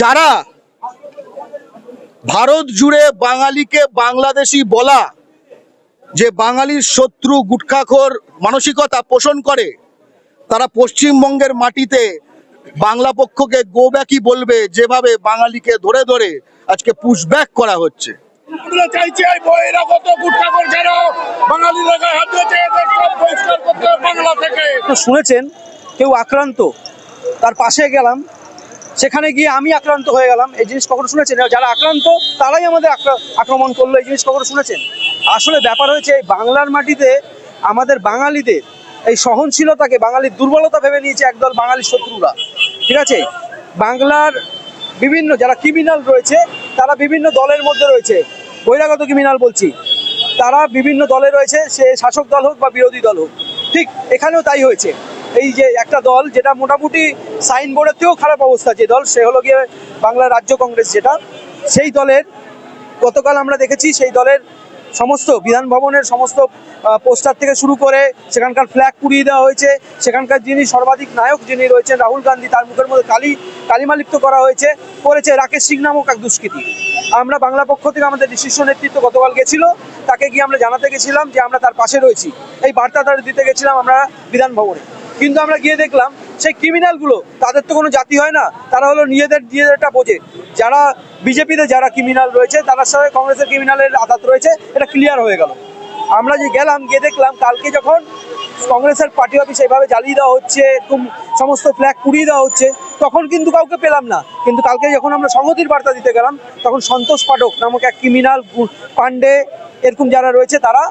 যারা ভারত জুড়ে বাঙালিকে বাংলাদেশি বলা যে বাঙালির শত্রু গুটখাখোর মানসিকতা পোষণ করে তারা পশ্চিমবঙ্গের মাটিতে বাংলা পক্ষকে গো ব্যাকই বলবে যেভাবে বাঙালিকে ধরে ধরে আজকে পুশব্যাক করা হচ্ছে। শুনেছেন, কেউ আক্রান্ত, তার পাশে গেলাম, সেখানে গিয়ে আমি আক্রান্ত হয়ে গেলাম, এই জিনিস কখনো শুনেছেন? যারা আক্রান্ত, তারাই আমাদের আক্রা- আক্রমণ করল, এই জিনিস কখনো শুনেছেন? আসলে ব্যাপার হয়েছে, এই বাংলার মাটিতে আমাদের বাঙালিদের এই সহনশীলতাকে, বাঙালির দুর্বলতা ভেবে নিয়েছে একদল বাঙালির শত্রুরা। ঠিক আছে? বাংলার বিভিন্ন, যারা ক্রিমিনাল রয়েছে, তারা বিভিন্ন দলের মধ্যে রয়েছে। বহিরাগত ক্রিমিনাল বলছি। তারা বিভিন্ন দলে রয়েছে, সে শাসক দল হোক বা বিরোধী দল হোক। ঠিক এখানেও তাই হয়েছে। এই যে একটা দল যেটা মোটামুটি সাইনবোর্ডের থেকেও খারাপ অবস্থা, যে দল সে হলো গিয়ে বাংলা রাজ্য কংগ্রেস যেটা, সেই দলের, গতকাল আমরা দেখেছি সেই দলের সমস্ত বিধান ভবনের সমস্ত পোস্টার থেকে শুরু করে সেখানকার ফ্ল্যাগ পুড়িয়ে দেওয়া হয়েছে। সেখানকার যিনি সর্বাধিক নায়ক যিনি রয়েছেন, রাহুল গান্ধী, তার মুখের মধ্যে কালি কালিমালিপ্ত করা হয়েছে। করেছে রাকেশ সিং নামক এক দুষ্কৃতী। আমরা বাংলা পক্ষ থেকে আমাদের শীর্ষ নেতৃত্ব গতকাল গেছিল, তাকে গিয়ে আমরা জানাতে গেছিলাম যে আমরা তার পাশে রয়েছি। এই বার্তা তাদের দিতে গেছিলাম আমরা বিধান ভবনে কিন্তু আমরা গিয়ে দেখলাম সেই ক্রিমিনালগুলো তাদের তো কোনো জাতি হয় না। তারা হলো নিজেদের, নিজেদেরটা বোঝে। যারা বিজেপিতে যারা ক্রিমিনাল রয়েছে, তার সাথে কংগ্রেসের ক্রিমিনালের আঘাত রয়েছে, এটা ক্লিয়ার হয়ে গেল। আমরা যে গেলাম, গিয়ে দেখলাম, কালকে যখন কংগ্রেসের পার্টি অফিস এইভাবে জ্বালিয়ে দেওয়া হচ্ছে সমস্ত ফ্ল্যাগ পুড়িয়ে দেওয়া হচ্ছে, তখন কিন্তু কাউকে পেলাম না। কিন্তু কালকে যখন আমরা সংহতির বার্তা দিতে গেলাম, তখন সন্তোষ পাঠক নামক এক ক্রিমিনাল পান্ডে এরকম যারা রয়েছে, তারা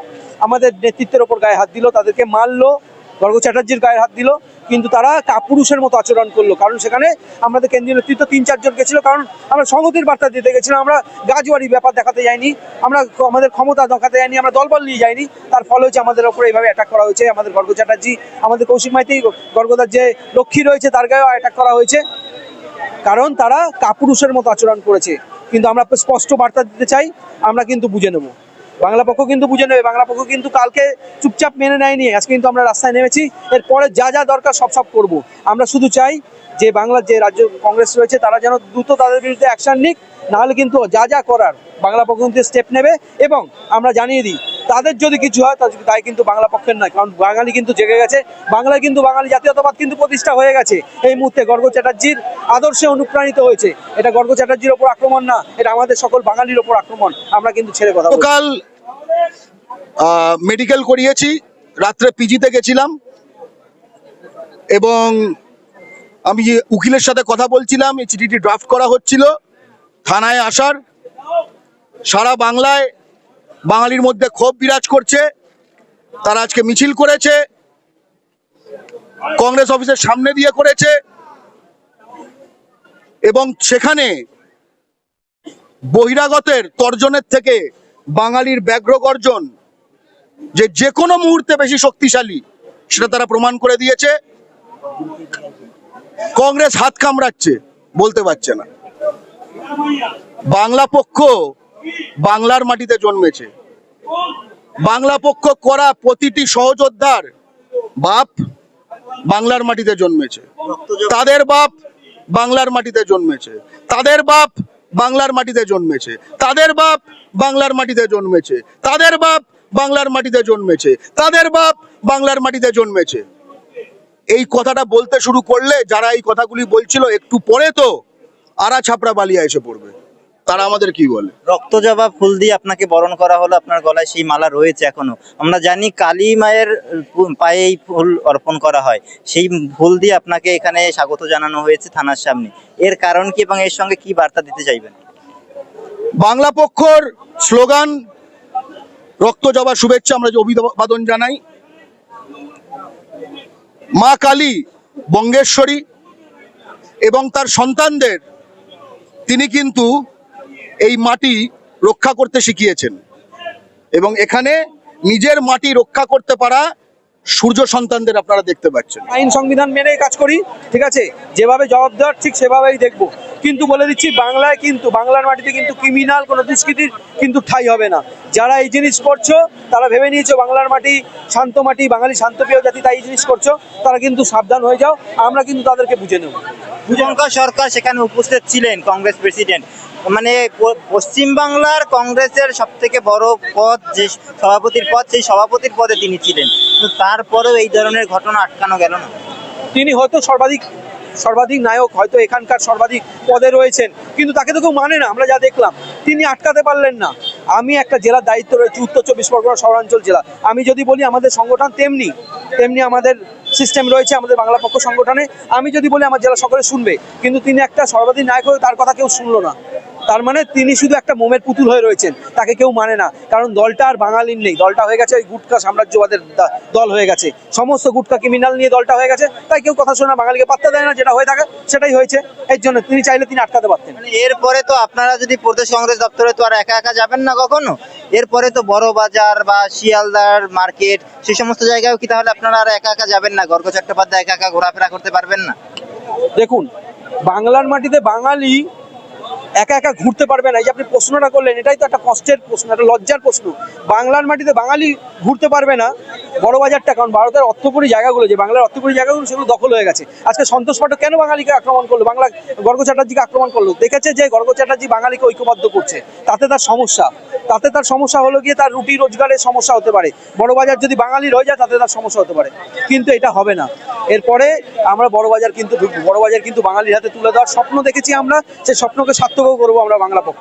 আমাদের নেতৃত্বের ওপর গায়ে হাত দিল, তাদেরকে মারলো গর্গ চ্যাটার্জির গায়ে হাত দিল, কিন্তু তারা কাপুরুষের মতো আচরণ করল। কারণ সেখানে আমাদের কেন্দ্রীয় নেতৃত্ব তিন চারজন গেছিল, কারণ আমরা সংহতির বার্তা দিতে গেছিলাম, আমরা গাজওয়ারি ব্যাপার দেখাতে যাইনি, আমরা আমাদের ক্ষমতা দেখাতে যাইনি, আমরা দলবল নিয়ে যাইনি। তার ফলে হচ্ছে আমাদের ওপরে এইভাবে অ্যাটাক করা হয়েছে। আমাদের গর্গ চ্যাটার্জি, আমাদের কৌশিক মাইতি গর্গদার যে লক্ষ্মী রয়েছে, তার গায়েও অ্যাটাক করা হয়েছে। কারণ তারা কাপুরুষের মতো আচরণ করেছে। কিন্তু আমরা স্পষ্ট বার্তা দিতে চাই, আমরা কিন্তু বুঝে নেব। বাংলা পক্ষ কিন্তু বুঝে নেবে, বাংলা পক্ষ কিন্তু কালকে চুপচাপ মেনে নেয়নি। আজকে কিন্তু আমরা রাস্তায় নেমেছি। এরপরে যা যা দরকার সব সব করব। আমরা শুধু চাই যে বাংলার যে রাজ্য কংগ্রেস রয়েছে, তারা যেন দ্রুত তাদের বিরুদ্ধে অ্যাকশন নিক, নাহলে কিন্তু যা যা করার বাংলা পক্ষ কিন্তু স্টেপ নেবে এবং আমরা জানিয়ে দিই তাদের যদি কিছু হয় তাই কিন্তু বাংলা পক্ষের নয়। কারণ বাঙালি কিন্তু জেগে গেছে। বাংলায় কিন্তু বাঙালি জাতীয়তাবাদ কিন্তু প্রতিষ্ঠা হয়ে গেছে। এই মুহূর্তে গর্গ চ্যাটার্জির আদর্শে অনুপ্রাণিত হয়েছে। এটা গর্গ চ্যাটার্জির ওপর আক্রমণ না, এটা আমাদের সকল বাঙালির ওপর আক্রমণ। আমরা কিন্তু ছেড়ে কথা। গতকাল মেডিকেল করিয়েছি। রাত্রে পিজিতে গেছিলাম। এবং আমি উকিলের সাথে কথা বলছিলাম, এই চিঠিটি ড্রাফট করা হচ্ছিল। থানায় আসার। সারা বাংলায় বাঙালির মধ্যে ক্ষোভ বিরাজ করছে, তারা আজকে মিছিল করেছে, কংগ্রেস অফিসের সামনে দিয়ে করেছে, এবং সেখানে বহিরাগতের তর্জনের থেকে বাঙালির ব্যাঘ্র গর্জন, যে যে কোনো মুহূর্তে বেশি শক্তিশালী, সেটা তারা প্রমাণ করে দিয়েছে। কংগ্রেস হাত কামড়াচ্ছে, বলতে পারছে না। বাংলা পক্ষ বাংলার মাটিতে জন্মেছে। বাংলা পক্ষ করা প্রতিটি সহযোদ্ধার বাপ বাংলার মাটিতে জন্মেছে। তাদের বাপ বাংলার মাটিতে জন্মেছে। তাদের বাপ বাংলার মাটিতে জন্মেছে। তাদের বাপ বাংলার মাটিতে জন্মেছে। তাদের বাপ বাংলার মাটিতে জন্মেছে। তাদের বাপ বাংলার মাটিতে জন্মেছে। এই কথাটা বলতে শুরু করলে, যারা এই কথাগুলি বলছিল, একটু পরে তো আরা ছাপড়া বালিয়া এসে পড়বে। তারা আমাদের কি বলে? রক্ত জবা ফুল দিয়ে আপনাকে বরণ করা হলো আপনার গলায় সেই মালা রয়েছে এখনও। আমরা জানি কালী মায়ের পায়ে এই ফুল অর্পণ করা হয়। সেই ফুল দিয়ে আপনাকে এখানে স্বাগত জানানো হয়েছে থানার সামনে। এর কারণ কি এবং এর সঙ্গে কি বার্তা দিতে চাইবেন? বাংলা পক্ষর স্লোগান রক্ত জবা শুভেচ্ছা আমরা যে অভিবাদন জানাই। মা কালী বঙ্গেশ্বরী এবং তার সন্তানদের তিনি কিন্তু এই মাটি রক্ষা করতে শিখিয়েছেন। এবং এখানে নিজের মাটি রক্ষা করতে পারা সূর্য সন্তানদের আপনারা দেখতে পাচ্ছেন। আইন সংবিধান মেনে কাজ করি ঠিক আছে? যেভাবে জবাব দেওয়ার ঠিক সেভাবেই দেখব। কিন্তু বলে দিচ্ছি বাংলায় কিন্তু বাংলার মাটিতে কিন্তু ক্রিমিনাল কোনো দুষ্কৃতির কিন্তু ঠাই হবে না। যারা এই জিনিস করছ তারা ভেবে নিয়েছো বাংলার মাটি শান্ত মাটি বাঙালি শান্তপ্রিয় জাতি তাই এই জিনিস করছ তারা কিন্তু সাবধান হয়ে যাও আমরা কিন্তু তাদেরকে বুঝে নেব। সরকার সেখানে উপস্থিত ছিলেন কংগ্রেস প্রেসিডেন্ট। মানে পশ্চিমবাংলার কংগ্রেসের সব থেকে বড় পদ যে সভাপতির পদ, সেই সভাপতির পদে তিনি ছিলেন। তারপরেও এই ধরনের ঘটনা আটকানো গেল না। তিনি হয়তো সর্বাধিক সর্বাধিক নায়ক, হয়তো এখানকার সর্বাধিক পদে রয়েছেন, কিন্তু তাকে তো কেউ মানে না, আমরা যা দেখলাম। তিনি আটকাতে পারলেন না। আমি একটা জেলার দায়িত্ব রয়েছে, উত্তর চব্বিশ পরগনা শহরাঞ্চল জেলা। আমি যদি বলি আমাদের সংগঠন তেমনি তেমনি আমাদের সিস্টেম রয়েছে, আমাদের বাংলা পক্ষ সংগঠনে। আমি যদি বলি আমার জেলা সকলে শুনবে, কিন্তু তিনি একটা সর্বাধিক নায়ক হয়ে তার কথা কেউ শুনলো না। তার মানে তিনি শুধু একটা মোমের পুতুল হয়ে রয়েছেন তাকে কেউ মানে না। কারণ দলটা আর বাঙালির নেই। দলটা হয়ে গেছে ওই গুটকা সাম্রাজ্যবাদের দল হয়ে গেছে। সমস্ত গুটকা ক্রিমিনাল নিয়ে দলটা হয়ে গেছে। তাই কেউ কথা শোনা বাঙালিকে পাত্তা দেয় না যেটা হয়ে থাকে সেটাই হয়েছে। এর জন্য তিনি চাইলে তিনি আটকাতে পারতেন। মানে এরপরে তো আপনারা যদি প্রদেশ কংগ্রেস দপ্তরে তো আর একা একা যাবেন না কখনো? এরপরে তো বড় বাজার বা শিয়ালদার মার্কেট সেই সমস্ত জায়গায়ও কি তাহলে আপনারা আর একা একা যাবেন না? গর্গ চট্টোপাধ্যায় একা একা ঘোরাফেরা করতে পারবেন না? দেখুন বাংলার মাটিতে বাঙালি একা একা ঘুরতে পারবে না। এই যে আপনি প্রশ্নটা করলেন, এটাই তো একটা কষ্টের প্রশ্ন, একটা লজ্জার প্রশ্ন। বাংলার মাটিতে বাঙালি ঘুরতে পারবে না বড় বাজারটা কারণ ভারতের অর্থকরী জায়গাগুলো, যে বাংলার অর্থকরী জায়গাগুলো, সেগুলো দখল হয়ে গেছে। আজকে সন্তোষ পাঠক কেন বাঙালিকে আক্রমণ করল? বাংলা গর্গ চ্যাটার্জিকে আক্রমণ করল? দেখেছে যে গর্গ চ্যাটার্জি বাঙালিকে ঐক্যবদ্ধ করছে। তাতে তার সমস্যা। তাতে তার সমস্যা হলো গিয়ে তার রুটি রোজগারের সমস্যা হতে পারে। বড় বাজার যদি বাঙালির হয়ে যায়, তাতে তার সমস্যা হতে পারে। কিন্তু এটা হবে না। এরপরে আমরা বড় বাজার কিন্তু ঢুকবো। বড় বাজার কিন্তু বাঙালির হাতে তুলে দেওয়ার স্বপ্ন দেখেছি আমরা। সেই স্বপ্নকে সার্থকও করব আমরা বাংলা পক্ষ।